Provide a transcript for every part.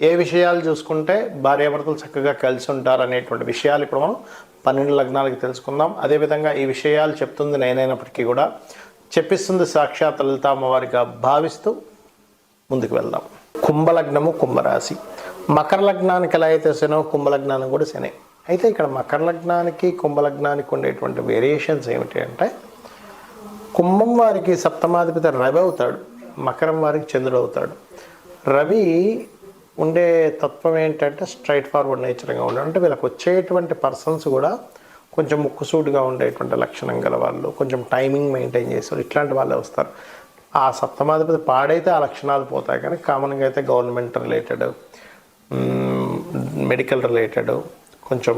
ఏ విషయాలు చూసుకుంటే భార్యాభర్తలు చక్కగా కలిసి ఉంటారు అనేటువంటి విషయాలు ఇప్పుడు మనం పన్నెండు లగ్నాలకి తెలుసుకుందాం. అదేవిధంగా ఈ విషయాలు చెప్తుంది నేనైనప్పటికీ కూడా చెప్పిస్తుంది సాక్షాత్ లలిత అమ్మవారిగా భావిస్తూ ముందుకు వెళ్దాం. కుంభలగ్నము కుంభరాశి. మకర లగ్నానికి ఎలా అయితే శనో కుంభలగ్నానికి కూడా శని. అయితే ఇక్కడ మకర లగ్నానికి కుంభలగ్నానికి ఉండేటువంటి వేరియేషన్స్ ఏమిటి అంటే కుంభం వారికి సప్తమాధిపతి రవి అవుతాడు మకరం వారికి చంద్రుడు అవుతాడు. రవి ఉండే తత్వం ఏంటంటే స్ట్రైట్ ఫార్వర్డ్ నేచర్గా ఉండడం అంటే వీళ్ళకి వచ్చేటువంటి పర్సన్స్ కూడా కొంచెం ముక్కుసూటుగా ఉండేటువంటి లక్షణం గల వాళ్ళు కొంచెం టైమింగ్ మెయింటైన్ చేస్తారు ఇట్లాంటి వాళ్ళే వస్తారు. ఆ సప్తమాధిపతి పాడైతే ఆ లక్షణాలు పోతాయి. కానీ కామన్గా అయితే గవర్నమెంట్ రిలేటెడ్ మెడికల్ రిలేటెడ్ కొంచెం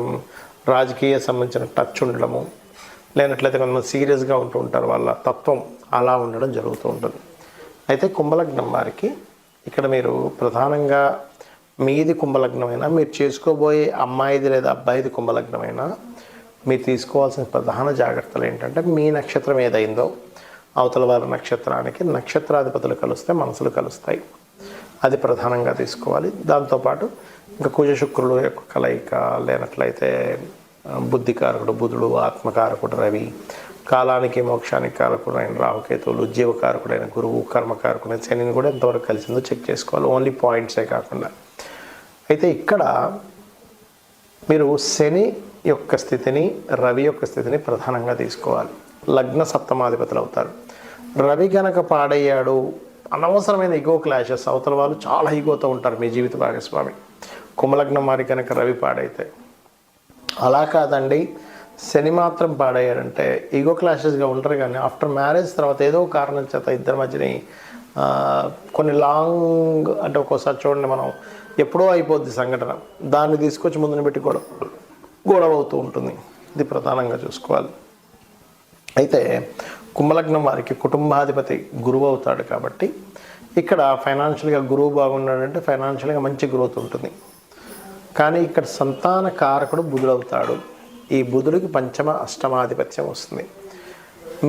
రాజకీయ సంబంధించిన టచ్ ఉండడము లేనట్లయితే కొంతమంది సీరియస్గా ఉంటూ ఉంటారు. వాళ్ళ తత్వం అలా ఉండడం జరుగుతూ ఉంటుంది. అయితే కుంభలగ్నం వారికి ఇక్కడ మీరు ప్రధానంగా మీది కుంభలగ్నమైనా మీరు చేసుకోబోయే అమ్మాయిది లేదా అబ్బాయిది కుంభలగ్నమైనా మీరు తీసుకోవాల్సిన ప్రధాన జాగ్రత్తలు ఏంటంటే మీ నక్షత్రం ఏదైందో అవతల వారి నక్షత్రానికి నక్షత్రాధిపతులు కలిస్తే మనసులు కలుస్తాయి. అది ప్రధానంగా తీసుకోవాలి. దాంతోపాటు ఇంకా కుజ శుక్రుడు యొక్క కలయిక లేనట్లయితే బుద్ధికారకుడు బుధుడు ఆత్మకారకుడు రవి కాలానికి మోక్షానికి కారకుడైన రాహుకేతువులు జీవకారకుడైన గురువు కర్మకారకుడైన శనిని కూడా ఎంతవరకు కలిసిందో చెక్ చేసుకోవాలి. ఓన్లీ పాయింట్సే కాకుండా. అయితే ఇక్కడ మీరు శని యొక్క స్థితిని రవి యొక్క స్థితిని ప్రధానంగా తీసుకోవాలి. లగ్న సప్తమాధిపతులు అవుతారు. రవి గనక పాడయ్యాడు అనవసరమైన ఈగో క్లాషెస్ అవతల వాళ్ళు చాలా ఈగోతో ఉంటారు మీ జీవిత భాగస్వామి. కుమలగ్నం వారి కనుక రవి పాడైతే. అలా కాదండి శని మాత్రం పాడయ్యారంటే ఈగో క్లాషెస్గా ఉంటారు కానీ ఆఫ్టర్ మ్యారేజ్ తర్వాత ఏదో కారణం చేత ఇద్దరి మధ్యని కొన్ని లాంగ్ అంటే ఒక్కోసారి చూడండి మనం ఎప్పుడో అయిపోద్ది సంఘటన. దాన్ని తీసుకొచ్చి ముందుని పెట్టి గొడవ గొడవ అవుతూ ఉంటుంది. ఇది ప్రధానంగా చూసుకోవాలి. అయితే కుంభలగ్నం వారికి కుటుంబాధిపతి గురువు అవుతాడు కాబట్టి ఇక్కడ ఫైనాన్షియల్గా గురువు బాగున్నాడంటే ఫైనాన్షియల్గా మంచి గ్రోత్ ఉంటుంది. కానీ ఇక్కడ సంతాన కారకుడు బుధుడవుతాడు ఈ బుధుడికి పంచమ అష్టమాధిపత్యం వస్తుంది.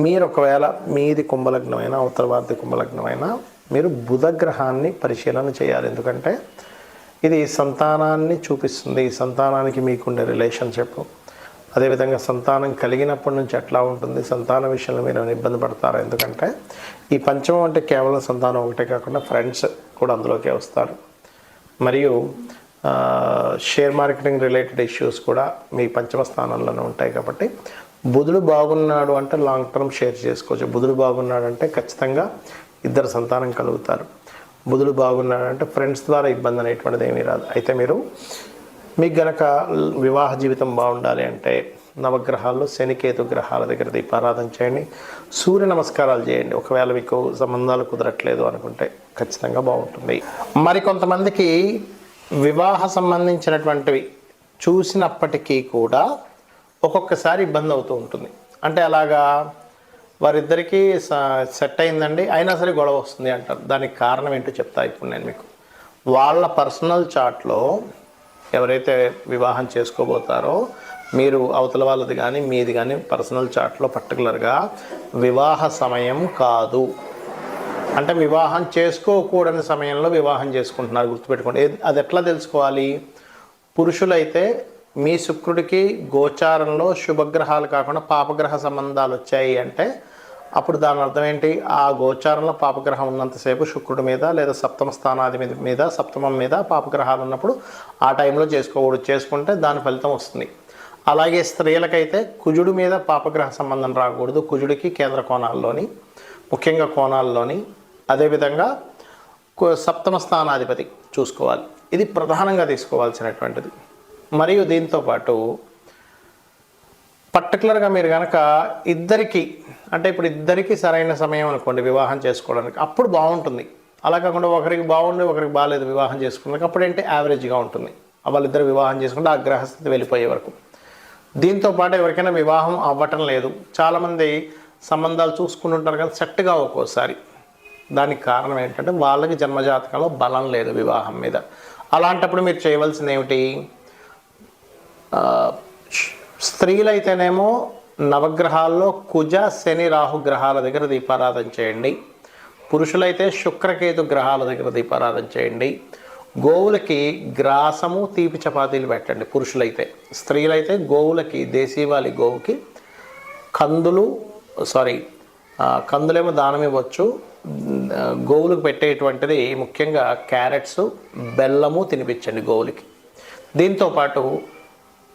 మీరు ఒకవేళ మీది కుంభలగ్నమైనా అవతల వారిది కుంభలగ్నమైన మీరు బుధ గ్రహాన్ని పరిశీలన చేయాలి. ఎందుకంటే ఇది సంతానాన్ని చూపిస్తుంది. ఈ సంతానానికి మీకుండే రిలేషన్షిప్ అదేవిధంగా సంతానం కలిగినప్పటి నుంచి ఎట్లా ఉంటుంది? సంతాన విషయంలో మీరు ఇబ్బంది పడతారు? ఎందుకంటే ఈ పంచమం అంటే కేవలం సంతానం ఒకటే కాకుండా ఫ్రెండ్స్ కూడా అందులోకే వస్తారు. మరియు షేర్ మార్కెటింగ్ రిలేటెడ్ ఇష్యూస్ కూడా మీ పంచమ స్థానంలోనే ఉంటాయి కాబట్టి బుధుడు బాగున్నాడు అంటే లాంగ్ టర్మ్ షేర్ చేసుకోవచ్చు. బుధుడు బాగున్నాడు అంటే ఖచ్చితంగా ఇద్దరు సంతానం కలుగుతారు. బుధుడు బాగున్నాడంటే ఫ్రెండ్స్ ద్వారా ఇబ్బంది అనేటువంటిది ఏమీ రాదు. అయితే మీరు మీకు గనక వివాహ జీవితం బాగుండాలి అంటే నవగ్రహాల్లో శనికేతు గ్రహాల దగ్గర దీపారాధన చేయండి. సూర్య నమస్కారాలు చేయండి. ఒకవేళ మీకు సంబంధాలు కుదరట్లేదు అనుకుంటే ఖచ్చితంగా బాగుంటుంది. మరి కొంతమందికి వివాహ సంబంధించినటువంటివి చూసినప్పటికీ కూడా ఒక్కొక్కసారి ఇబ్బంది అవుతూ ఉంటుంది. అంటే అలాగా వారిద్దరికీ స- సెట్ అయిందండి. అయినా సరే గొడవ వస్తుంది అంటారు. దానికి కారణం ఏంటో చెప్తా ఇప్పుడు నేను మీకు. వాళ్ళ పర్సనల్ చాట్లో ఎవరైతే వివాహం చేసుకోబోతారో మీరు అవతల వాళ్ళది కానీ మీది కానీ పర్సనల్ చాట్లో పర్టికులర్గా వివాహ సమయం కాదు. అంటే వివాహం చేసుకోకూడని సమయంలో వివాహం చేసుకుంటున్నారు గుర్తుపెట్టుకోండి. అది ఎట్లా తెలుసుకోవాలి? పురుషులైతే మీ శుక్రుడికి గోచారంలో శుభగ్రహాలు కాకుండా పాపగ్రహ సంబంధాలు వచ్చాయి అంటే అప్పుడు దాని అర్థం ఏంటి? ఆ గోచారంలో పాపగ్రహం ఉన్నంతసేపు శుక్రుడి మీద లేదా సప్తమ స్థానాది మీద మీద సప్తమం మీద పాపగ్రహాలు ఉన్నప్పుడు ఆ టైంలో చేసుకోకూడదు. చేసుకుంటే దాని ఫలితం వస్తుంది. అలాగే స్త్రీలకైతే కుజుడి మీద పాపగ్రహ సంబంధం రాకూడదు. కుజుడికి కేంద్ర కోణాల్లోని ముఖ్యంగా కోణాల్లోని అదేవిధంగా సప్తమ స్థానాధిపతి చూసుకోవాలి. ఇది ప్రధానంగా తీసుకోవాల్సినటువంటిది. మరియు దీంతో పాటు పర్టికులర్గా మీరు కనుక ఇద్దరికి అంటే ఇప్పుడు ఇద్దరికి సరైన సమయం అనుకోండి వివాహం చేసుకోవడానికి అప్పుడు బాగుంటుంది. అలా కాకుండా ఒకరికి బాగుండి ఒకరికి బాగాలేదు వివాహం చేసుకున్నాక అప్పుడు ఏంటి యావరేజ్గా ఉంటుంది. వాళ్ళిద్దరు వివాహం చేసుకుంటే ఆ గ్రహస్థితి వెళ్ళిపోయే వరకు. దీంతో పాటు ఎవరికైనా వివాహం అవ్వటం లేదు. చాలామంది సంబంధాలు చూసుకుంటుంటారు కానీ సెట్గా ఒక్కోసారి. దానికి కారణం ఏంటంటే వాళ్ళకి జన్మజాతకంలో బలం లేదు వివాహం మీద. అలాంటప్పుడు మీరు చేయవలసింది ఏమిటి స్త్రీలైతేనేమో నవగ్రహాల్లో కుజ శని రాహు గ్రహాల దగ్గర దీపారాధన చేయండి. పురుషులైతే శుక్రకేతు గ్రహాల దగ్గర దీపారాధన చేయండి. గోవులకి గ్రాసము తీపి చపాతీలు పెట్టండి పురుషులైతే. స్త్రీలైతే గోవులకి దేశీవాలి గోవుకి కందులు సారీ కందులేమో దానం ఇవ్వచ్చు. గోవులకు పెట్టేటువంటిది ముఖ్యంగా క్యారెట్స్ బెల్లము తినిపించండి గోవులకి. దీంతో పాటు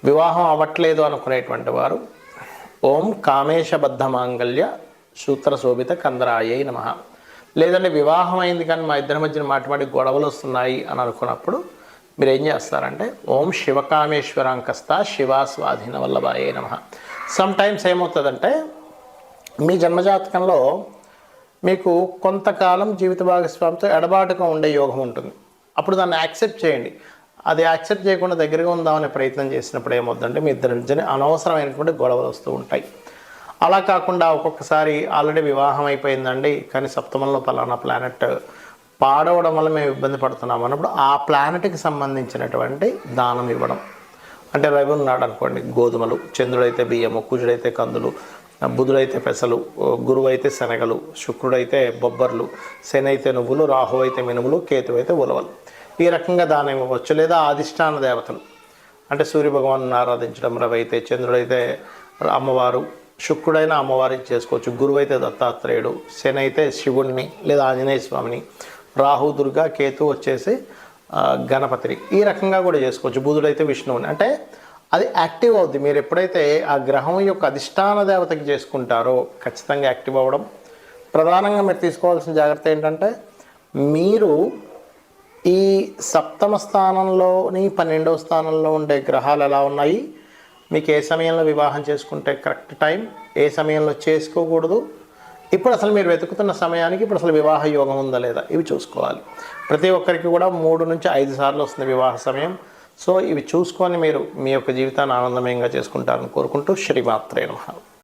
వివాహం అవ్వట్లేదు అనుకునేటువంటి వారు ఓం కామేశబద్ధ మాంగళ్య సూత్ర శోభిత కందరాయై నమ. లేదంటే వివాహం అయింది కానీ మా ఇద్దరి మధ్యన మాటిమాటి గొడవలు వస్తున్నాయి అని అనుకున్నప్పుడు మీరు ఏం చేస్తారంటే ఓం శివకామేశ్వరాంకస్త శివా స్వాధీన వల్లభాయే నమ. సమ్ టైమ్స్ ఏమవుతుందంటే మీ జన్మజాతకంలో మీకు కొంతకాలం జీవిత భాగస్వామితో ఎడబాటుగా ఉండే యోగం ఉంటుంది. అప్పుడు దాన్ని యాక్సెప్ట్ చేయండి. అది యాక్సెప్ట్ చేయకుండా దగ్గరగా ఉందామనే ప్రయత్నం చేసినప్పుడు ఏమవుతుందంటే మీ ఇద్దరి నుంచి అనవసరమైనటువంటి గొడవలు వస్తూ ఉంటాయి. అలా కాకుండా ఒక్కొక్కసారి ఆల్రెడీ వివాహం అయిపోయిందండి కానీ సప్తమంలో పలానా ప్లానెట్ పాడవడం వల్ల మేము ఇబ్బంది పడుతున్నాం అన్నప్పుడు ఆ ప్లానెట్కి సంబంధించినటువంటి దానం ఇవ్వడం. అంటే రవి ఉన్నాడు అనుకోండి గోధుమలు చంద్రుడైతే బియ్యము కుజుడైతే కందులు బుధుడైతే పెసలు గురువు అయితే శనగలు శుక్రుడైతే బొబ్బర్లు శని అయితే నువ్వులు రాహు అయితే మినుములు కేతు అయితే ఉలవలు. ఈ రకంగా దానం ఇవ్వచ్చు లేదా అధిష్టాన దేవతలు. అంటే సూర్యభగవాను ఆరాధించడం రవైతే చంద్రుడైతే అమ్మవారు శుక్రుడైన అమ్మవారిని చేసుకోవచ్చు. గురువు అయితే దత్తాత్రేయుడు శని అయితే శివుణ్ణి లేదా ఆంజనేయ స్వామిని రాహు దుర్గా కేతు వచ్చేసి గణపతిని. ఈ రకంగా కూడా చేసుకోవచ్చు. బుధుడైతే విష్ణువుని. అంటే అది యాక్టివ్ అవుద్ది. మీరు ఎప్పుడైతే ఆ గ్రహం యొక్క అధిష్టాన దేవతకి చేసుకుంటారో ఖచ్చితంగా యాక్టివ్ అవ్వడం. ప్రధానంగా మీరు తీసుకోవాల్సిన జాగ్రత్త ఏంటంటే మీరు ఈ సప్తమ స్థానంలోని పన్నెండవ స్థానంలో ఉండే గ్రహాలు ఎలా ఉన్నాయి? మీకు ఏ సమయంలో వివాహం చేసుకుంటే కరెక్ట్ టైం? ఏ సమయంలో చేసుకోకూడదు? ఇప్పుడు అసలు మీరు వెతుకుతున్న సమయానికి ఇప్పుడు అసలు వివాహ యోగం ఉందా లేదా? ఇవి చూసుకోవాలి. ప్రతి ఒక్కరికి కూడా మూడు నుంచి ఐదు సార్లు వస్తుంది వివాహ సమయం. సో ఇవి చూసుకొని మీరు మీ యొక్క జీవితాన్ని ఆనందమయంగా చేసుకుంటారని కోరుకుంటూ శ్రీమాత్రే నమ.